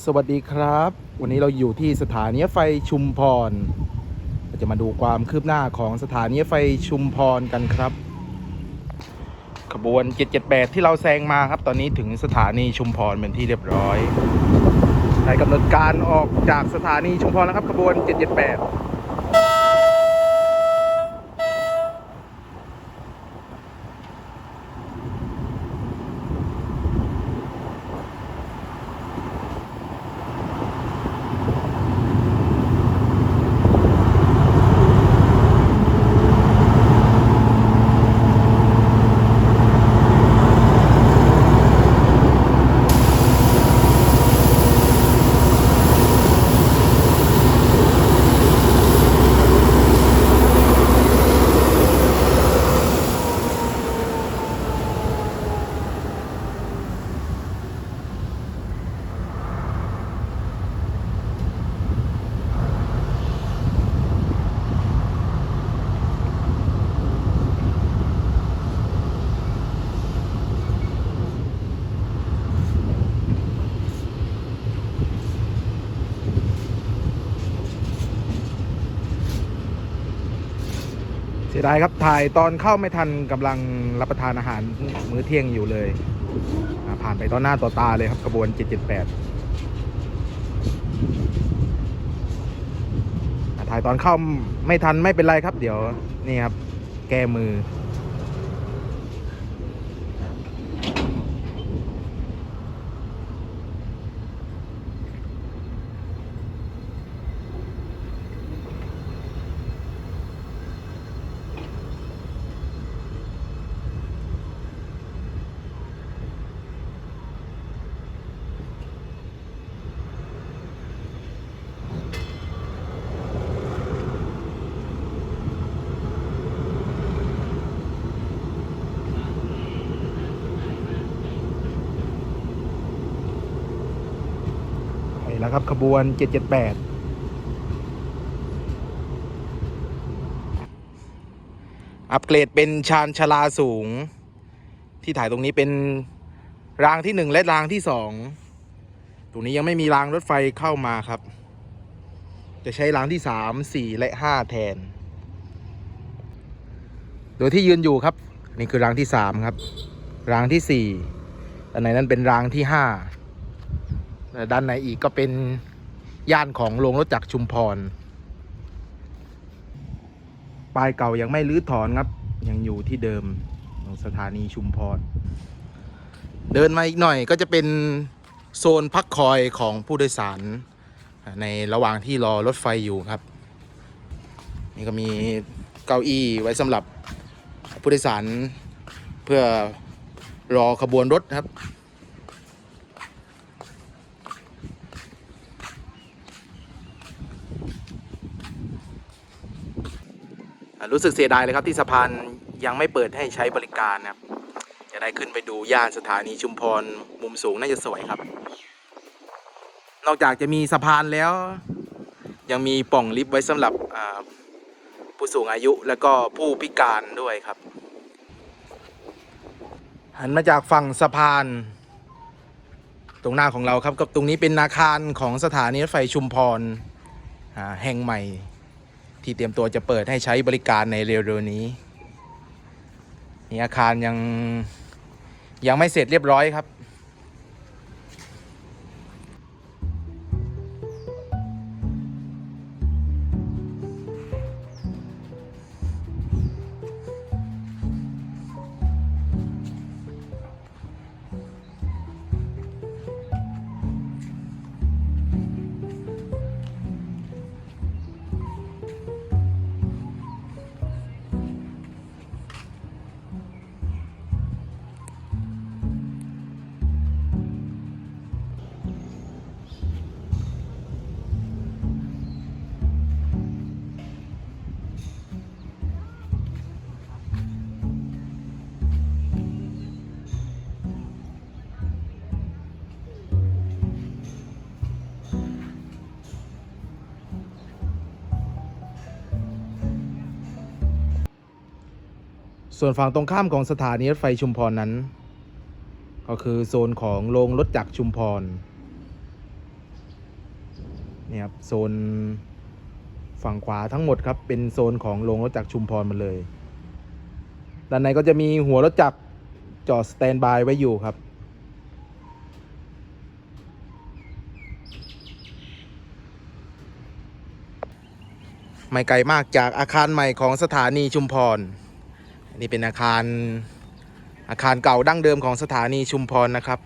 สวัสดีครับ วันนี้เราอยู่ที่สถานีไฟชุมพรเราจะมาดูความคืบหน้าของสถานีไฟชุมพรกันครับ ขบวน 778 ที่เราแซงมาครับ ตอนนี้ถึงสถานีชุมพรเป็นที่เรียบร้อยในกำหนดการออกจากสถานีชุมพรแล้วครับขบวน 778 เสียดายครับถ่ายตอนเข้าไม่ทันกำลังรับประทานอาหารมื้อเที่ยงอยู่เลยผ่านไปต่อหน้าต่อตาเลยครับกระบวน 778ถ่ายตอนเข้าไม่ทันไม่เป็นไรครับ เดี๋ยวนี่ครับ แก้มือ แล้วครับขบวน 778อัปเกรดเป็นชานชลาสูง ที่ถ่ายตรงนี้เป็นรางที่หนึ่งและรางที่สองตรงนี้ยังไม่มีรางรถไฟเข้ามาครับ จะใช้รางที่สามสี่และห้าแทน โดยที่ยืนอยู่ครับ นี่คือรางที่สามครับ รางที่สี่อันไหนนั้นเป็นรางที่ห้า ด้านในอีกก็เป็นย่านของโรงรถจักรชุมพรป้ายเก่ายังไม่รื้อถอนครับ ยังอยู่ที่เดิมของสถานีชุมพร เดินมาอีกหน่อยก็จะเป็นโซนพักคอยของผู้โดยสาร ในระหว่างที่รอรถไฟอยู่ครับ นี่ก็มีเก้าอี้ไว้สำหรับผู้โดยสารเพื่อรอขบวนรถครับ รู้สึกเสียดายเลยครับที่สะพานยังไม่เปิดให้ใช้บริการนะครับจะได้ขึ้นไปดูย่านสถานีชุมพรมุมสูงน่าจะสวยครับ นอกจากจะมีสะพานแล้ว ยังมีป่องลิฟต์ไว้สำหรับผู้สูงอายุแล้วก็ผู้พิการด้วยครับ หันมาจากฝั่งสะพาน ตรงหน้าของเราครับก็ตรงนี้เป็นอาคารของสถานีรถไฟชุมพรแห่งใหม่ ที่เตรียมตัวจะเปิดให้ใช้บริการในเร็วๆนี้นี่อาคารยังยังไม่เสร็จเรียบร้อยครับ ส่วนฝั่งตรงข้ามของสถานีรถไฟชุมพรนั้น ก็คือโซนของโรงรถจักรชุมพรเนี่ยครับโซนฝั่งขวาทั้งหมดครับเป็นโซนของโรงรถจักรชุมพรหมาเลย ด้านในก็จะมีหัวรถจักรจอดสแตนบายไว้อยู่ครับ ไม่ไกลมากจากอาคารใหม่ของสถานีชุมพร นนี้เป็นอาคารอาคารเก่าดั้งเดิมของสถานีชุมพรนะครับ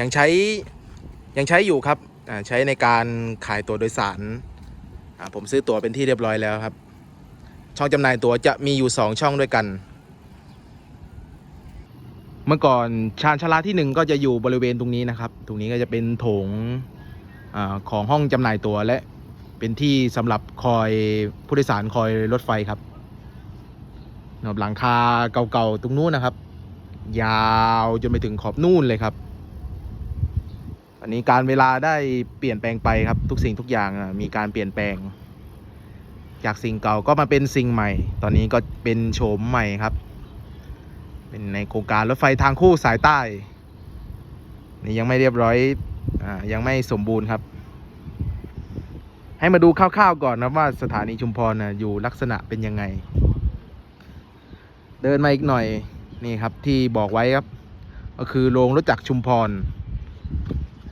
ยังใช้ยังใช้อยู่ครับใช้ในการขายตั๋วโดยสารผมซื้อตั๋วเป็นที่เรียบร้อยแล้วครับ ช่องจำหน่ายตั๋วจะมีอยู่ 2 ช่องด้วยกัน เมื่อก่อนชานชาลาที่หนึ่งก็จะอยู่บริเวณตรงนี้นะครับ ตรงนี้ก็จะเป็นโถงอของห้องจำหน่ายตั๋วและเป็นที่สำหรับคอยผู้โดยสารคอยรถไฟครับ หลังคาเก่าๆตรงนู้นนะครับ ยาวจนไปถึงขอบนู่นเลยครับ อันนี้การเวลาได้เปลี่ยนแปลงไปครับ ทุกสิ่งทุกอย่างมีการเปลี่ยนแปลง จากสิ่งเก่าก็มาเป็นสิ่งใหม่ ตอนนี้ก็เป็นโฉมใหม่ครับ เป็นในโครงการรถไฟทางคู่สายใต้ นี่ยังไม่เรียบร้อยอยังไม่สมบูรณ์ครับ ให้มาดูคร่าวๆก่อนนะว่าสถานีชุมพรนะอยู่ลักษณะเป็นยังไง เดินมาอีกหน่อยนี่ครับที่บอกไว้ครับ ก็คือโรงรถจักรชุมพร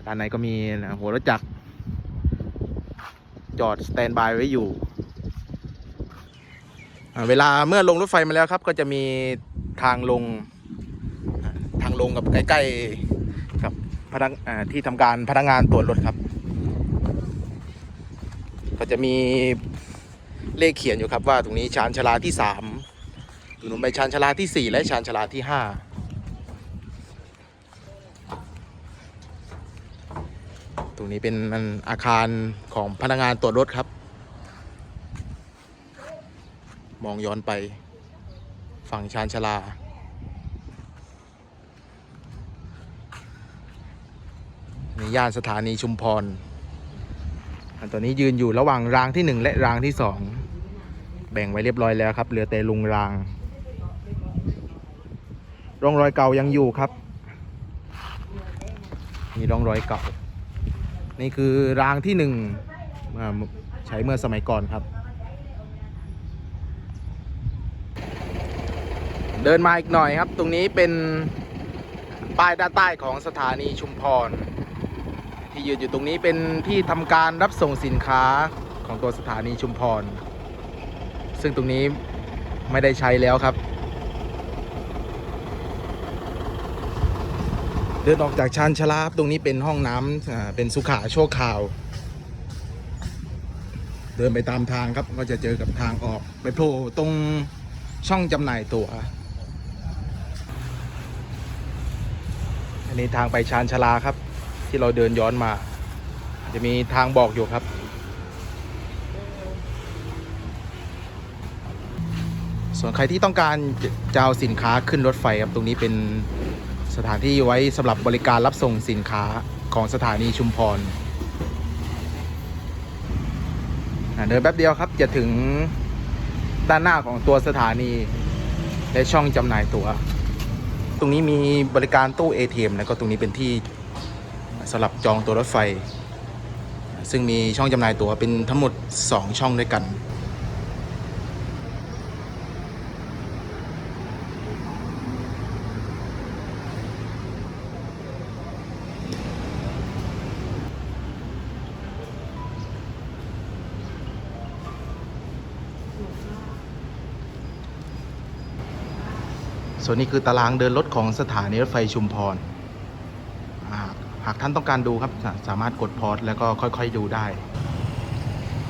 ด้านในก็มีนะหัวรถจักรจอดสแตนบายไว้อยู่ เวลาเมื่อลงรถไฟมาแล้วครับ ก็จะมีทางลงทางลงกับใกล้ๆกับพนักที่ทำการพนักงานตรวจรถครับ ก็จะมีเลขเขียนอยู่ครับว่าตรงนี้ชานชาลาที่สาม อยู่ลงไปชานชาลาที่สี่และชานชาลาที่ห้าตรงนี้เป็นอาคารของพนักงานตรวจรถครับ มองย้อนไปฝั่งชานชาลา ในย่านสถานีชุมพร อันตอนนี้ยืนอยู่ระหว่างรางที่หนึ่งและรางที่สองแบ่งไว้เรียบร้อยแล้วครับ เหลือแต่ลุงราง ร่องรอยเก่ายังอยู่ครับ มีร่องรอยเก่า นี่คือรางที่หนึ่งใช้เมื่อสมัยก่อนครับ เดินมาอีกหน่อยครับ ตรงนี้เป็นป้ายด้านใต้ของสถานีชุมพร ที่ยืนอยู่ตรงนี้เป็นที่ทำการรับส่งสินค้าของตัวสถานีชุมพร ซึ่งตรงนี้ไม่ได้ใช้แล้วครับ เดินออกจากชานชลาบตรงนี้เป็นห้องน้ำเป็นสุขาชั่วคราว เดินไปตามทางครับก็จะเจอกับทางออกไปโผล่ตรงช่องจำหน่ายตั๋วอันนี้ทางไปชานชลาครับ ที่เราเดินย้อนมา จะมีทางบอกอยู่ครับส่วนใครที่ต้องการจะเอาสินค้าขึ้นรถไฟครับ ตรงนี้เป็น สถานที่ไว้สำหรับบริการรับส่งสินค้าของสถานีชุมพรเดินแป๊บเดียวครับจะถึงด้านหน้าของตัวสถานี และช่องจำหน่ายตั๋ว ตรงนี้มีบริการตู้ ATM แล้วก็ตรงนี้เป็นที่สำหรับจองตัวรถไฟ ซึ่งมีช่องจำหน่ายตั๋วเป็นทั้งหมด 2 ช่องด้วยกัน ส่วนนี้คือตารางเดินรถของสถานีรถไฟชุมพร หากท่านต้องการดูครับสามารถกดพอสแล้วก็ค่อยๆดูได้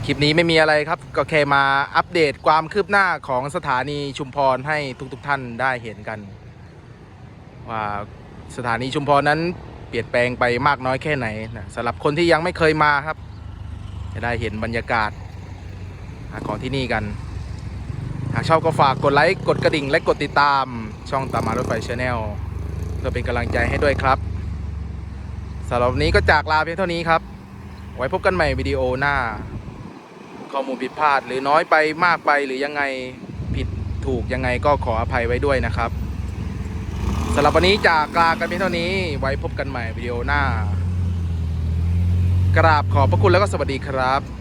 คลิปนี้ไม่มีอะไรครับ ก็แค่มาอัปเดตความคืบหน้าของสถานีชุมพรให้ทุกๆท่านได้เห็นกัน ว่าสถานีชุมพรนั้นเปลี่ยนแปลงไปมากน้อยแค่ไหนนะสำหรับคนที่ยังไม่เคยมาครับ จะได้เห็นบรรยากาศของที่นี่กัน หากชอบก็ฝากกดไลค์ กดกระดิ่ง และกดติดตาม ช่องตามมารถไฟชาแนลเพื่อเป็นกำลังใจให้ด้วยครับสำหรับนนี้ก็จากลาเพียงเท่านี้ครับ ไว้พบกันใหม่วิดีโอหน้า ข้อมูลผิดพลาดหรือน้อยไปมากไปหรือยังไงผิดถูกยังไงก็ขออภัยไว้ด้วยนะครับสำหรับวันนี้จากลากันเพียงเท่านี้ ไว้พบกันใหม่วิดีโอหน้า กราบขอบพระคุณแล้วก็สวัสดีครับ